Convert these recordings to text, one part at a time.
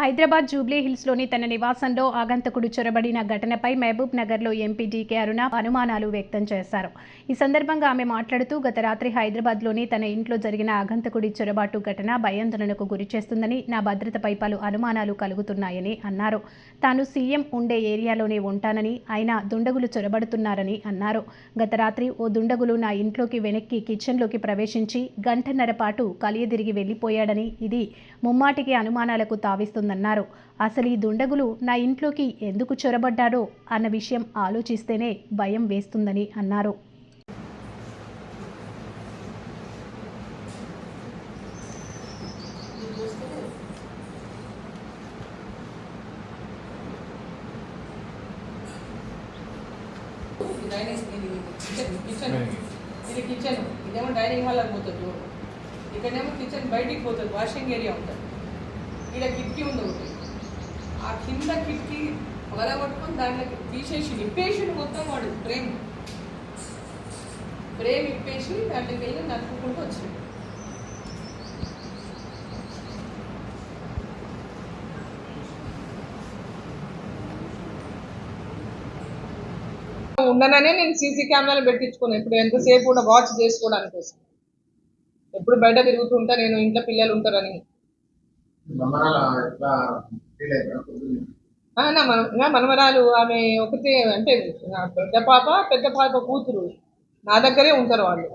Hyderabad jubilee హిల్స్లోని తన నివాసంలో ఆగంతకుడు చొరబడిన ఘటనపై మహబూబ్ నగర్లో ఎంపీ డీకే అరుణ అనుమానాలు వ్యక్తం చేశారు. ఈ సందర్భంగా ఆమె మాట్లాడుతూ గత రాత్రి హైదరాబాద్లోని తన ఇంట్లో జరిగిన ఆగంతకుడి చొరబాటు ఘటన భయాందోళనకు గురిచేస్తుందని నా భద్రతపై పలు అనుమానాలు కలుగుతున్నాయని అన్నారు. తాను సీఎం ఉండే ఏరియాలోనే ఉంటానని ఆయన దుండగులు చొరబడుతున్నారని అన్నారు. గత రాత్రి ఓ దుండగులు నా ఇంట్లోకి వెనక్కి కిచెన్లోకి ప్రవేశించి గంటన్నర పాటు కలియదిరిగి వెళ్ళిపోయాడని ఇది ముమ్మాటికి అనుమానాలకు తావిస్తుంది తావిస్తుందన్నారు అసలు ఈ దుండగులు నా ఇంట్లోకి ఎందుకు చొరబడ్డారో అన్న విషయం ఆలోచిస్తేనే భయం వేస్తుందని అన్నారు. ఇది కిచెన్ ఇదేమో డైనింగ్ హాల్ అని పోతుంది. ఇక్కడేమో కిచెన్ బయటికి పోతుంది. వాషింగ్ ఏరియా ఉంటుంది. ఇక్కడ కిటికీ ఉంది ఒకటి. ఆ కింద కిటికీ పగలగొట్టుకొని దాంట్లో తీసేసి ఇప్పేసి మొత్తం వాడు ప్రేమ్. ప్రేమ్ ఇప్పేసి దాంట్లోకి వెళ్ళి నడుపుకుంటూ వచ్చింది. ఉండననే నేను సీసీ కెమెరాలు పెట్టించుకున్నాను ఇప్పుడు ఎంతసేపు కూడా వాచ్ చేసుకోవడానికి కోసం ఎప్పుడు బయట తిరుగుతుంటా నేను ఇంట్లో పిల్లలు ఉంటారని. నా మనమరాలు ఆమె ఒకటి అంటే నా పెద్ద పాప పెద్ద పాప కూతురు. నా దగ్గరే ఉంటారు వాళ్ళు.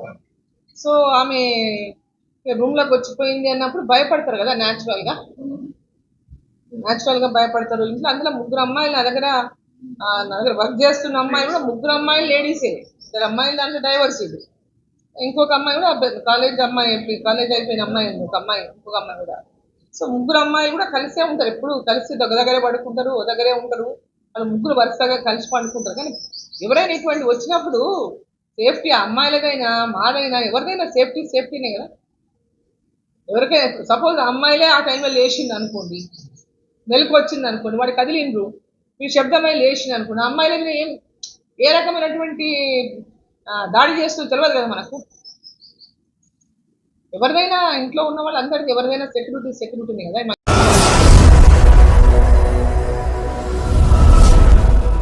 సో ఆమె రూమ్లోకి వచ్చిపోయింది అన్నప్పుడు భయపడతారు కదా న్యాచురల్గా? న్యాచురల్గా భయపడతారు. ఇంట్లో అందులో ముగ్గురు అమ్మాయిలు నా దగ్గర నా దగ్గర వర్క్ చేస్తున్న అమ్మాయి కూడా ముగ్గురు అమ్మాయిలు లేడీసే. ఇద్దరు అమ్మాయిలు దాంట్లో డైవర్స్ ఇది. ఇంకొక అమ్మాయి కూడా కాలేజ్ అమ్మాయి కాలేజ్ అయిపోయిన అమ్మాయి ఒక అమ్మాయి ఇంకొక అమ్మాయి కూడా. సో ముగ్గురు అమ్మాయిలు కూడా కలిసే ఉంటారు. ఎప్పుడు కలిసి దగ్గర దగ్గరే పడుకుంటారు ఓ దగ్గరే ఉంటారు. వాళ్ళు ముగ్గురు వరుసగా కలిసి పడుకుంటారు. కానీ ఎవరైనా ఇటువంటి వచ్చినప్పుడు సేఫ్టీ అమ్మాయిలదైనా మాదైనా ఎవరిదైనా సేఫ్టీ సేఫ్టీనే కదా. ఎవరికైనా సపోజ్ అమ్మాయిలే ఆ టైంలో లేచింది అనుకోండి మెలకు వచ్చింది అనుకోండి వాడు కదిలిండ్రు మీ శబ్దమై లేచింది అనుకోండి అమ్మాయిల మీద ఏం ఏ రకమైనటువంటి దాడి చేస్తుందో తెలియదు కదా మనకు. ఎవరిదైనా ఇంట్లో ఉన్న వాళ్ళందరికీ ఎవరిదైనా సెక్యూరిటీ సెక్యూరిటీని కదా?